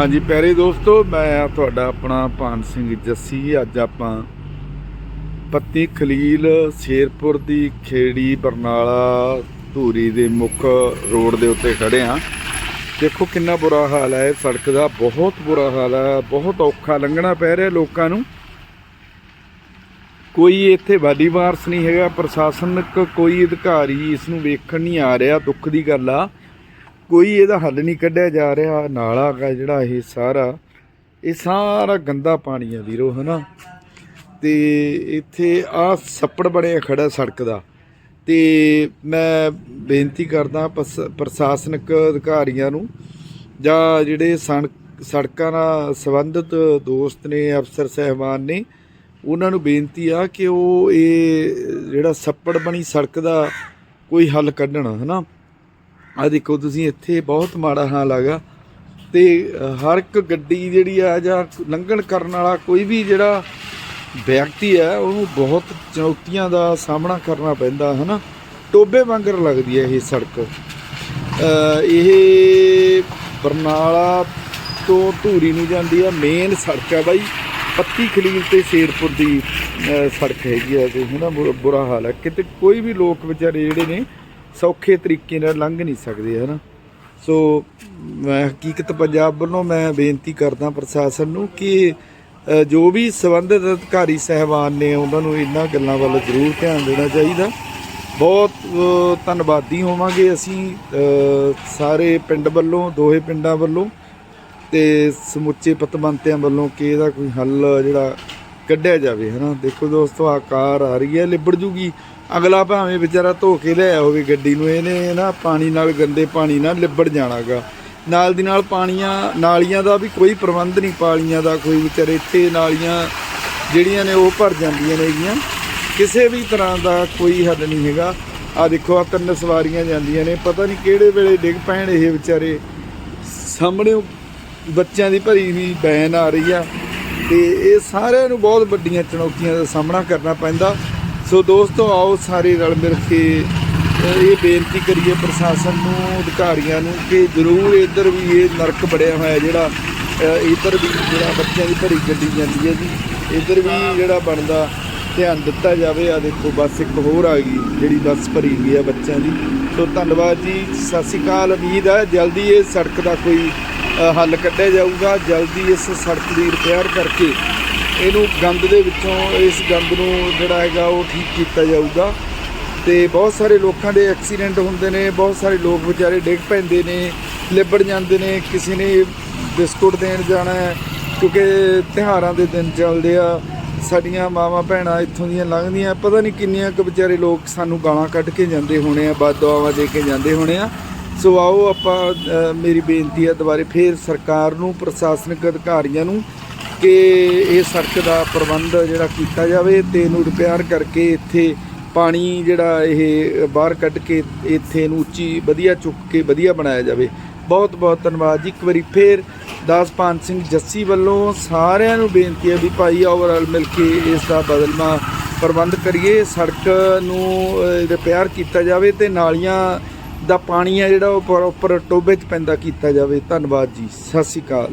ਹਾਂਜੀ, ਪਿਆਰੇ ਦੋਸਤੋ, ਮੈਂ ਤੁਹਾਡਾ ਆਪਣਾ ਭਾਨ ਸਿੰਘ ਜੱਸੀ। ਅੱਜ ਆਪਾਂ ਪੱਤੀ ਖਲੀਲ ਸ਼ੇਰਪੁਰ ਦੀ ਖੇੜੀ ਬਰਨਾਲਾ ਧੂਰੀ ਦੇ ਮੁੱਖ ਰੋਡ ਦੇ ਉੱਤੇ ਖੜੇ ਆ। ਦੇਖੋ ਕਿੰਨਾ ਬੁਰਾ ਹਾਲ ਹੈ, ਸੜਕ ਦਾ ਬਹੁਤ ਬੁਰਾ ਹਾਲ ਹੈ, ਬਹੁਤ ਔਖਾ ਲੰਘਣਾ ਪੈ ਰਿਹਾ ਲੋਕਾਂ ਨੂੰ। ਕੋਈ ਇੱਥੇ ਵਾਡੀ ਵਾਰਸ ਨਹੀਂ ਹੈਗਾ, ਪ੍ਰਸ਼ਾਸਨਿਕ ਕੋਈ ਅਧਿਕਾਰੀ ਇਸ ਨੂੰ ਵੇਖਣ ਨਹੀਂ ਆ ਰਿਹਾ, ਦੁੱਖ ਦੀ ਗੱਲ ਆ। ਕੋਈ ਇਹਦਾ ਹੱਲ ਨਹੀਂ ਕੱਢਿਆ ਜਾ ਰਿਹਾ। ਨਾਲਾ ਗਾ ਜਿਹੜਾ ਇਹ ਸਾਰਾ। ਇਹ ਸਾਰਾ ਗੰਦਾ ਪਾਣੀ ਆ ਵੀਰੋ, ਹਨਾ? ਤੇ ਇੱਥੇ ਆ ਸੱਪੜ ਬਣਿਆ ਖੜਾ ਸੜਕ ਦਾ। ਤੇ ਮੈਂ ਬੇਨਤੀ ਕਰਦਾ ਪਸ- ਪ੍ਰਸ਼ਾਸਨਿਕ ਅਧਿਕਾਰੀਆਂ ਨੂੰ ਜਾਂ ਜਿਹੜੇ ਸੜਕ- ਸੜਕਾਂ ਨਾਲ ਸੰਬੰਧਿਤ ਦੋਸਤ ਨੇ, ਅਫਸਰ ਸਹਿਬਾਨ ਨੇ, ਉਹਨਾਂ ਨੂੰ ਬੇਨਤੀ ਆ ਕਿ ਉਹ ਇਹ ਜਿਹੜਾ ਸੱਪੜ ਬਣੀ ਸੜਕ ਦਾ ਕੋਈ ਹੱਲ ਕੱਢਣ, ਹਨਾ? ਆ ਦੇਖੋ, ਤੁਸੀਂ ਇੱਥੇ ਬਹੁਤ ਮਾੜਾ ਹਾਲ ਹੈਗਾ ਤੇ ਹਰ ਇੱਕ ਗੱਡੀ ਜਿਹੜੀ ਆ ਜਾਂ ਲੰਘਣ ਕਰਨ ਵਾਲਾ ਕੋਈ ਵੀ ਜਿਹੜਾ ਵਿਅਕਤੀ ਹੈ ਉਹਨੂੰ ਬਹੁਤ ਚੁਣੌਤੀਆਂ ਦਾ ਸਾਹਮਣਾ ਕਰਨਾ ਪੈਂਦਾ, ਹਨਾ? ਟੋਬੇ ਵਾਂਗਰ ਲੱਗਦੀ ਹੈ ਇਹ ਸੜਕ। ਇਹ ਬਰਨਾਲਾ ਤੋਂ ਧੂਰੀ ਨੂੰ ਜਾਂਦੀ ਆ ਮੇਨ ਸੜਕ ਆ ਬਾਈ। ਪੱਤੀ ਖਲੀਲ ਤੇ ਸ਼ੇਰਪੁਰ ਦੀ ਸੜਕ ਹੈਗੀ ਆ ਤੇ ਹਨਾ? ਬੁਰਾ- ਬੁਰਾ ਹਾਲ ਹੈ ਕਿਤੇ ਕੋਈ ਵੀ ਲੋਕ ਵਿਚਾਰੇ ਜਿਹੜੇ ਨੇ ਸੌਖੇ ਤਰੀਕੇ ਨਾਲ ਲੰਘ ਨਹੀਂ ਸਕਦੇ, ਹਨਾ? ਸੋ ਮੈਂ ਹਕੀਕਤ ਪੰਜਾਬ ਵੱਲੋਂ ਮੈਂ ਬੇਨਤੀ ਕਰਦਾ ਪ੍ਰਸ਼ਾਸਨ ਨੂੰ ਕਿ ਜੋ ਵੀ ਸੰਬੰਧਿਤ ਅਧਿਕਾਰੀ ਸਹਿਬਾਨ ਨੇ, ਉਹਨਾਂ ਨੂੰ ਇਹਨਾਂ ਗੱਲਾਂ ਵੱਲ ਜ਼ਰੂਰ ਧਿਆਨ ਦੇਣਾ ਚਾਹੀਦਾ। ਬਹੁਤ ਧੰਨਵਾਦੀ ਹੋਵਾਂਗੇ ਅਸੀਂ ਸਾਰੇ ਪਿੰਡ ਵੱਲੋਂ, ਦੋਹੇ ਪਿੰਡਾਂ ਵੱਲੋਂ ਤੇ ਸਮੁੱਚੇ ਪਤਵੰਤਿਆਂ ਵੱਲੋਂ ਕਿ ਇਹਦਾ ਕੋਈ ਹੱਲ ਜਿਹੜਾ ਕੱਢਿਆ ਜਾਵੇ, ਹਨਾ? ਦੇਖੋ ਦੋਸਤੋ, ਆਕਾਰ ਆ ਰਹੀ ਹੈ, ਲਿਬੜ ਜੂਗੀ। ਅਗਲਾ ਭਾਵੇਂ ਵਿਚਾਰਾ ਧੋ ਕੇ ਲਿਆਇਆ ਹੋਵੇ ਗੱਡੀ ਨੂੰ, ਇਹਨੇ ਨਾ ਪਾਣੀ ਨਾਲ, ਗੰਦੇ ਪਾਣੀ ਨਾਲ ਲਿਬੜ ਜਾਣਾਗਾ। ਨਾਲ ਦੀ ਨਾਲ ਪਾਣੀਆਂ, ਨਾਲੀਆਂ ਦਾ ਵੀ ਕੋਈ ਪ੍ਰਬੰਧ ਨਹੀਂ, ਪਾਲੀਆਂ ਦਾ ਕੋਈ ਵਿਚਾਰੇ ਇੱਥੇ ਨਾਲੀਆਂ ਜਿਹੜੀਆਂ ਨੇ ਉਹ ਭਰ ਜਾਂਦੀਆਂ ਨੇਗੀਆਂ ਕਿਸੇ ਵੀ ਤਰ੍ਹਾਂ ਦਾ ਕੋਈ ਹੱਲ ਨਹੀਂ ਹੈਗਾ। ਆ ਦੇਖੋ ਆ ਤਿੰਨ ਸਵਾਰੀਆਂ ਜਾਂਦੀਆਂ ਨੇ। ਪਤਾ ਨਹੀਂ ਕਿਹੜੇ ਵੇਲੇ ਡਿੱਗ ਪੈਣ ਇਹ ਵਿਚਾਰੇ। ਸਾਹਮਣੇ ਬੱਚਿਆਂ ਦੀ ਭਰੀ ਵੀ ਬੈਨ ਆ ਰਹੀ ਆ। ਤੇ ਇਹ ਸਾਰਿਆਂ ਨੂੰ ਬਹੁਤ ਵੱਡੀਆਂ ਚੁਣੌਤੀਆਂ ਦਾ ਸਾਹਮਣਾ ਕਰਨਾ ਪੈਂਦਾ। ਸੋ ਦੋਸਤੋ, ਆਓ ਸਾਰੇ ਰਲ ਮਿਲ ਕੇ ਇਹ ਬੇਨਤੀ ਕਰੀਏ ਪ੍ਰਸ਼ਾਸਨ ਨੂੰ, ਅਧਿਕਾਰੀਆਂ ਨੂੰ ਕਿ ਜ਼ਰੂਰ ਇੱਧਰ ਵੀ ਇਹ ਨਰਕ ਬੜਿਆ ਹੋਇਆ ਜਿਹੜਾ ਇੱਧਰ ਵੀ ਜਿਹੜਾ ਬੱਚਿਆਂ ਦੀ ਭਰੀ ਗੱਡੀ ਜਾਂਦੀ ਹੈ ਜੀ, ਇੱਧਰ ਵੀ ਜਿਹੜਾ ਬਣਦਾ, ਧਿਆਨ ਦਿੱਤਾ ਜਾਵੇ। ਆ ਦੇਖੋ, ਬੱਸ ਇੱਕ ਹੋਰ ਆ ਗਈ, ਜਿਹੜੀ ਬੱਸ ਭਰੀ ਗਈ ਆ ਬੱਚਿਆਂ ਦੀ। ਸੋ ਧੰਨਵਾਦ ਜੀ, ਸਤਿ ਸ਼੍ਰੀ ਅਕਾਲ, ਉਮੀਦ ਹੈ ਜਲਦੀ ਇਹ ਸੜਕ ਦਾ ਕੋਈ ਹੱਲ ਕੱਢਿਆ ਜਾਊਗਾ। ਜਲਦੀ ਇਸ ਸੜਕ ਦੀ ਰਿਪੇਅਰ ਕਰਕੇ ਇਹਨੂੰ ਗੰਦ ਦੇ ਵਿੱਚੋਂ, ਇਸ ਗੰਦ ਨੂੰ ਜਿਹੜਾ ਹੈਗਾ ਉਹ ਠੀਕ ਕੀਤਾ ਜਾਊਗਾ। ਤੇ ਬਹੁਤ ਸਾਰੇ ਲੋਕਾਂ ਦੇ ਐਕਸੀਡੈਂਟ ਹੁੰਦੇ ਨੇ, ਬਹੁਤ ਸਾਰੇ ਲੋਕ ਵਿਚਾਰੇ ਡਿੱਗ ਪੈਂਦੇ ਨੇ, ਲਿਬੜ ਜਾਂਦੇ ਨੇ, ਕਿਸੇ ਨੇ ਬਿਸਕੁਟ ਦੇਣ ਜਾਣਾ ਹੈ, ਕਿਉਂਕਿ ਤਿਉਹਾਰਾਂ ਦੇ ਦਿਨ ਚੱਲਦੇ ਆ, ਸਾਡੀਆਂ ਮਾਵਾਂ ਭੈਣਾਂ ਇੱਥੋਂ ਦੀਆਂ ਲੰਘਦੀਆਂ, ਪਤਾ ਨਹੀਂ ਕਿੰਨੀਆਂ ਕੁ ਵਿਚਾਰੇ ਲੋਕ ਸਾਨੂੰ ਗਾਲਾਂ ਕੱਢ ਕੇ ਜਾਂਦੇ ਹੋਣੇ ਆ ਬਦਦੁਆਵਾਂ ਦੇ ਕੇ ਜਾਂਦੇ ਹੋਣੇ ਆ। ਸੋ ਆਓ ਆਪਾਂ ਮੇਰੀ ਬੇਨਤੀ ਹੈ ਦੁਬਾਰੇ ਫੇਰ ਸਰਕਾਰ ਨੂੰ, ਪ੍ਰਸ਼ਾਸਨਿਕ ਅਧਿਕਾਰੀਆਂ ਨੂੰ ਕਿ ਇਹ ਸੜਕ ਦਾ ਪ੍ਰਬੰਧ ਜਿਹੜਾ ਕੀਤਾ ਜਾਵੇ ਤੇ ਇਹਨੂੰ ਰਿਪੇਅਰ ਕਰਕੇ ਇੱਥੇ ਪਾਣੀ ਜਿਹੜਾ ਇਹ ਬਾਹਰ ਕੱਢ ਕੇ ਇੱਥੇ ਇਹਨੂੰ ਉੱਚੀ ਵਧੀਆ ਚੁੱਕ ਕੇ ਵਧੀਆ ਬਣਾਇਆ ਜਾਵੇ। ਬਹੁਤ ਬਹੁਤ ਧੰਨਵਾਦ ਜੀ। ਇੱਕ ਵਾਰੀ ਫੇਰ ਦਾਸਪਾਨ ਸਿੰਘ ਜੱਸੀ ਵੱਲੋਂ ਸਾਰਿਆਂ ਨੂੰ ਬੇਨਤੀ ਹੈ ਵੀ ਭਾਈ ਓਵਰਆਲ ਮਿਲ ਕੇ ਇਸ ਦਾ ਬਦਲਮਾ ਪ੍ਰਬੰਧ ਕਰੀਏ। ਸੜਕ ਨੂੰ ਰਿਪੇਅਰ ਕੀਤਾ ਜਾਵੇ ਤੇ ਨਾਲੀਆਂ ਦਾ ਪਾਣੀ ਹੈ ਜਿਹੜਾ ਉਹ ਪ੍ਰੋਪਰ ਟੋਬੇ 'ਚ ਪੈਂਦਾ ਕੀਤਾ ਜਾਵੇ। ਧੰਨਵਾਦ ਜੀ। ਸਤਿ ਸ਼੍ਰੀ ਅਕਾਲ।